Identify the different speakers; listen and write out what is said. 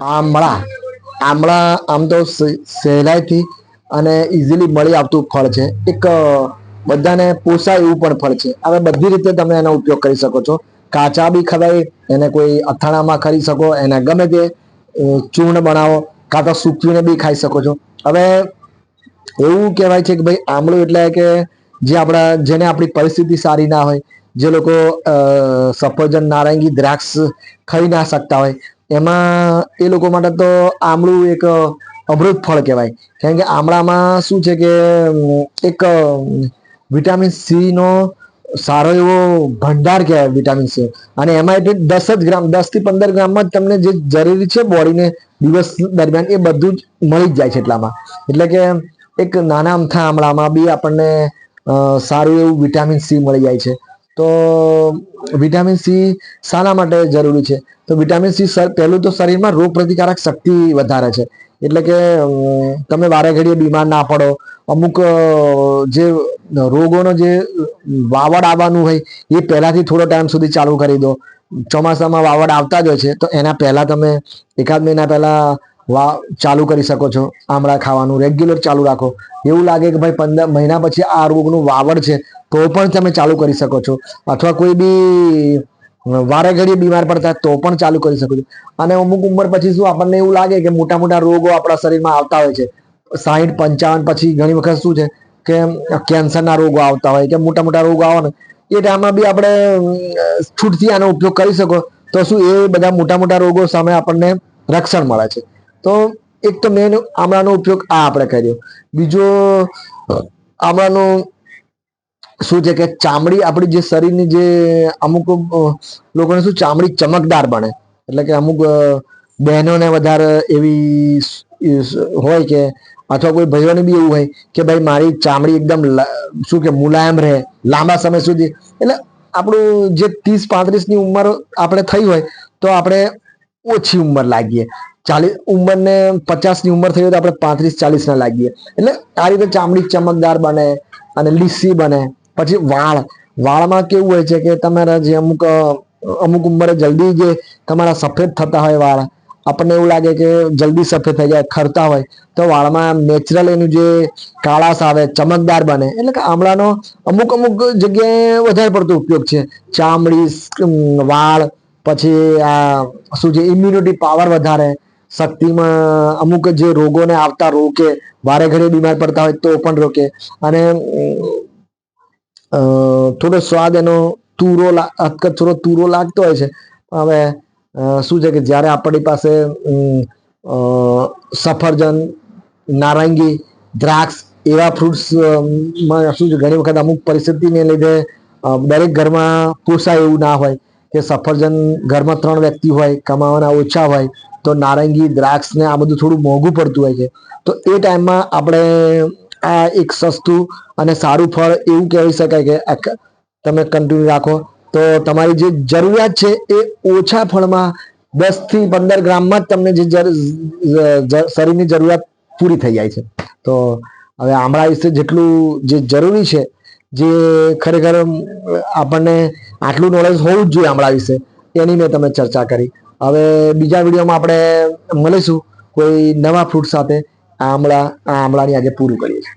Speaker 1: આમળા. આમળા આમ તો સહેલાઈથી અને ઇઝીલી મળી આવતું ફળ છે. એક બધાને પોસાય એવું પણ ફળ છે. હવે બધી રીતે તમે એનો ઉપયોગ કરી શકો છો. કાચા બી ખવાય, એને કોઈ અથાણામાં ખરી શકો, એને ગમે તે ચૂર્ણ બનાવો, કાં તો સૂકવીને બી ખાઈ શકો છો. હવે એવું કહેવાય છે કે ભાઈ આમળું એટલે કે જે આપણા, જેને આપણી પરિસ્થિતિ સારી ના હોય, જે લોકો સફરજન, નારંગી, દ્રાક્ષ ખાઈ ના શકતા હોય એમાં એ લોકો માટે તો આમળું એક અમૃત ફળ કહેવાય. કારણ કે આમળામાં શું છે કે એક વિટામિન સી નો સારો એવો ભંડાર કહેવાય વિટામિન સી. અને એમાં એટલે દસ જ ગ્રામ, દસથી પંદર ગ્રામમાં જ તમને જે જરૂરી છે બોડીને દિવસ દરમિયાન એ બધું જ મળી જ જાય છે એટલામાં. એટલે કે એક નાના અમથા આમળામાં બી આપણને સારું એવું વિટામિન સી મળી જાય છે. તો વિટામિન સી શાના માટે જરૂરી છે? તો વિટામિન સી પહેલું તો શરીરમાં રોગ પ્રતિકારક શક્તિ વધારે છે. એટલે કે તમે વારે ઘડીએ બીમાર ના પડો, અમુક જે રોગોનો જે વાવડ આવવાનું હોય, એ પહેલાથી થોડો ટાઈમ સુધી ચાલુ કરી દો. ચોમાસામાં વાવડ આવતા જ હોય છે, તો એના પહેલા તમે એકાદ મહિના પહેલા વા, ચાલુ કરી શકો છો. આમળા ખાવાનું, રેગ્યુલર ચાલુ રાખો. એવું લાગે કે ભાઈ પંદર, મહિના પછી આ રોગનું વાવડ છે તો પણ તમે ચાલુ કરી શકો છો. અથવા કોઈ બી વારે ઘડીએ બીમાર પડતા તો પણ ચાલુ કરી શકો છો. અને અમુક ઉંમર પછી શું આપણને એવું લાગે કે મોટા મોટા રોગો આપણા શરીરમાં આવતા હોય છે. સાહીઠ પંચાવન પછી ઘણી વખત શું છે કે કેન્સરના રોગો આવતા હોય કે મોટા મોટા રોગો આવે ને એ ટાઈમમાં બી આપણે છૂટથી આનો ઉપયોગ કરી શકો. તો શું એ બધા મોટા મોટા રોગો સામે આપણને રક્ષણ મળે છે. તો એક તો મેન આમળાનો ઉપયોગ આ આપણે કર્યો બીજો આમળાનો શું છે કે ચામડી આપણી જે શરીરની જે અમુક લોકોને શું ચામડી ચમકદાર બને. એટલે કે અમુક બહેનોને વધારે એવી હોય કે, અથવા કોઈ ભાઈઓને બી એવું હોય કે ભાઈ મારી ચામડી એકદમ શું કે મુલાયમ રહે, લાંબા સમય સુધી. એટલે આપણું જે ત્રીસ, પાંત્રીસની ઉંમર આપણે થઈ હોય તો આપણે ઓછી ઉંમર લાગીએ. ચાલીસ ઉંમરને પચાસની ઉંમર થઈ હોય તો આપણે પાંત્રીસ, ચાલીસના લાગીએ. એટલે આ રીતે ચામડી ચમકદાર બને અને લીસી બને. પછી વાળ. વાળમાં કેવું હોય છે કે તમારા જે અમુક અમુક ઉંમરે જલ્દી જે તમારા સફેદ થતા હોય વાળ, આપણને એવું લાગે કે જલ્દી સફેદ થઈ જાય, ખરતા હોય. તો વાળમાં નેચરલ એનું જે કાળાશ આવે, ચમકદાર બને. એટલે કે આમળાનો અમુક અમુક જગ્યાએ વધારે પડતો ઉપયોગ છે. ચામડી વાળ, પછી આ, શું છે ઇમ્યુનિટી પાવર વધારે, શક્તિમાં અમુક જે રોગોને આવતા રોકે, વારે ઘડી બીમાર પડતા હોય તો પણ રોકે. અને થોડો સ્વાદ એનો તુરો હચકચ થોડો તુરો લાગતો હોય છે. હવે શું છે કે જ્યારે આપણી પાસે સફરજન, નારંગી, દ્રાક્ષ એવા ફ્રૂટ્સમાં શું છે, ઘણી વખત અમુક પરિસ્થિતિને લીધે દરેક ઘરમાં પોસાય એવું ના હોય કે સફરજન ઘરમાં ત્રણ વ્યક્તિ હોય, કમાવાના ઓછા હોય, તો નારંગી દ્રાક્ષ ને આ બધું થોડું મોંઘું પડતું હોય છે. તો એ ટાઈમમાં આપણે આ એક સસ્તું અને સારું ફળ એવું કહેવાય શકાય કે તમે કન્ટિન્યુ રાખો. તો તમારી જે જરૂરિયાત છે એ ઓછા ફળમાં દસથી પંદર ગ્રામમાં જ તમને જે શરીરની જરૂરિયાત પૂરી થઈ જાય છે. તો હવે આમળા વિશે જેટલું જે જરૂરી છે, જે ખરેખર આપણને આટલું નોલેજ હોવું જ જોઈએ આમળા વિશે, એની મેં તમે ચર્ચા કરી. હવે બીજા વિડીયોમાં આપણે મળીશું કોઈ નવા ફ્રૂટ સાથે. આમળા આ આમળાની આજે પૂરું કરીએ છીએ.